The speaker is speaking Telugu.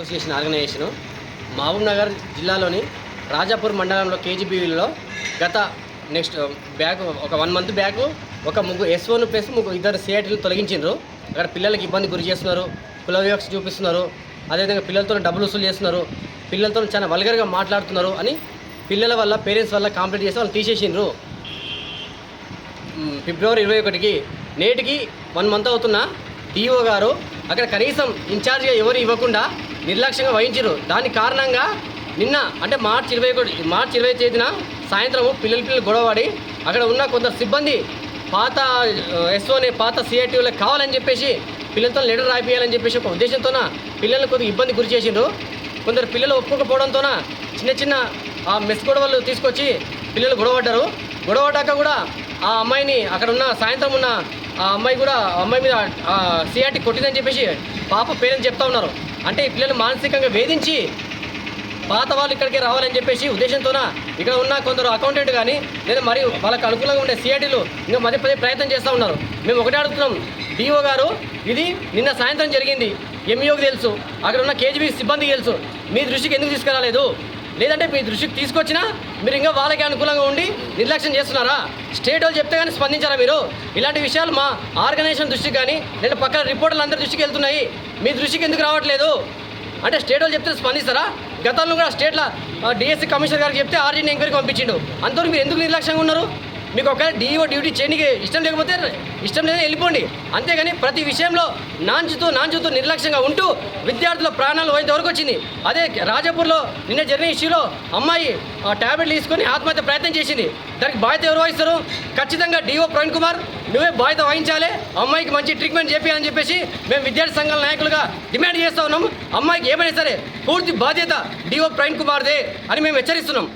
అసోసియేషన్ ఆర్గనైజేషను మహబూబ్ నగర్ జిల్లాలోని రాజాపూర్ మండలంలో కేజీబీలో గత నెక్స్ట్ um, బ్యాక్ ఒక వన్ మంత్ బ్యాక్ ఒక ముగ్గురు ఎస్ వన్ ప్లస్ ముగ్గురు ఇద్దరు సిఐటీలు తొలగించారు అక్కడ పిల్లలకి ఇబ్బంది గురి చేస్తున్నారు కుల వివక్ష చూపిస్తున్నారు అదేవిధంగా పిల్లలతో డబ్బులు వసూలు చేస్తున్నారు పిల్లలతో చాలా వల్గర్గా మాట్లాడుతున్నారు అని పిల్లల వల్ల పేరెంట్స్ వల్ల కంప్లైంట్ చేసి వాళ్ళు తీసేసిండ్రు. ఫిబ్రవరి ఇరవై ఒకటికి నేటికి వన్ మంత్ అవుతున్న డిఓ గారు అక్కడ కనీసం ఇన్ఛార్జ్గా ఎవరు ఇవ్వకుండా నిర్లక్ష్యంగా వహించారు దానికి కారణంగా నిన్న అంటే మార్చి ఇరవై ఒకటి మార్చి ఇరవై తేదీన సాయంత్రం పిల్లలు పిల్లలు గొడవపడి అక్కడ ఉన్న కొందరు సిబ్బంది పాత ఎస్ఓని పాత సిఐటీలకు కావాలని చెప్పేసి పిల్లలతో లెటర్ రాయిపోయాలని చెప్పేసి ఒక ఉద్దేశంతోన పిల్లల్ని కొద్దిగా ఇబ్బంది గురి చేసిండ్రు. కొందరు పిల్లలు ఒప్పుకోకపోవడంతోన చిన్న చిన్న ఆ మెస్ గొడవలు తీసుకొచ్చి పిల్లలు గొడవపడ్డారు గొడవపడ్డాక కూడా ఆ అమ్మాయిని అక్కడ ఉన్న సాయంత్రం ఉన్న ఆ అమ్మాయి కూడా ఆ అమ్మాయి మీద సిఆర్టీ కొట్టిందని చెప్పేసి పాప పేరెంట్స్ చెప్తా ఉన్నారు. అంటే ఈ పిల్లలు మానసికంగా వేధించి పాత వాళ్ళు ఇక్కడికి రావాలని చెప్పేసి ఉద్దేశంతోన ఇక్కడ ఉన్న కొందరు అకౌంటెంట్ కానీ లేదా మరి వాళ్ళకి అనుకూలంగా ఉండే సిఐటీలు ఇంకా మధ్య పదే ప్రయత్నం చేస్తూ ఉన్నారు. మేము ఒకటే అడుగుతున్నాం డిఓ గారు ఇది నిన్న సాయంత్రం జరిగింది. ఎంఈఓకి తెలుసు. అక్కడ ఉన్న కేజీబీ సిబ్బందికి తెలుసు. మీ దృష్టికి ఎందుకు తీసుకురాలేదు? లేదంటే మీ దృష్టికి తీసుకొచ్చినా మీరు ఇంకా వాళ్ళకి అనుకూలంగా ఉండి నిర్లక్ష్యం చేస్తున్నారా? స్టేట్ వాళ్ళు చెప్తే కానీ స్పందించారా మీరు? ఇలాంటి విషయాలు మా ఆర్గనైజేషన్ దృష్టికి కానీ లేదా పక్కన రిపోర్టర్లు అందరి దృష్టికి వెళ్తున్నాయి. మీ దృష్టికి ఎందుకు రావట్లేదు? అంటే స్టేట్ వాళ్ళు చెప్తే స్పందిస్తారా? గతంలో కూడా స్టేట్ల డిఎస్సి కమిషనర్ గారికి చెప్తే ఆర్జీని ఎంక్వైరీకి పంపించిండు. అంతవరకు మీరు ఎందుకు నిర్లక్ష్యంగా ఉన్నారు? మీకు ఒకవేళ డిఓ డ్యూటీ చేయడానికి ఇష్టం లేకపోతే ఇష్టం లేదని వెళ్ళిపోండి. అంతేగాని ప్రతి విషయంలో నాంచుతూ నాంచుతూ నిర్లక్ష్యంగా ఉంటూ విద్యార్థుల ప్రాణాలు పోయేంత వరకు వచ్చింది. అదే రాజాపూర్లో నిన్న జరిగిన ఇష్యూలో అమ్మాయి ట్యాబ్లెట్లు తీసుకొని ఆత్మహత్య ప్రయత్నం చేసింది. దానికి బాధ్యత ఎవరు వహిస్తారు? ఖచ్చితంగా డిఓ ప్రవీణ్ కుమార్. నువ్వే బాధ్యత వహించాలి. అమ్మాయికి మంచి ట్రీట్మెంట్ చేయాలని చెప్పేసి మేము విద్యార్థి సంఘాల నాయకులుగా డిమాండ్ చేస్తా ఉన్నాం అమ్మాయికి ఏమైనా సరే పూర్తి బాధ్యత డిఓ ప్రవీణ్ కుమార్దే అని మేము హెచ్చరిస్తున్నాం.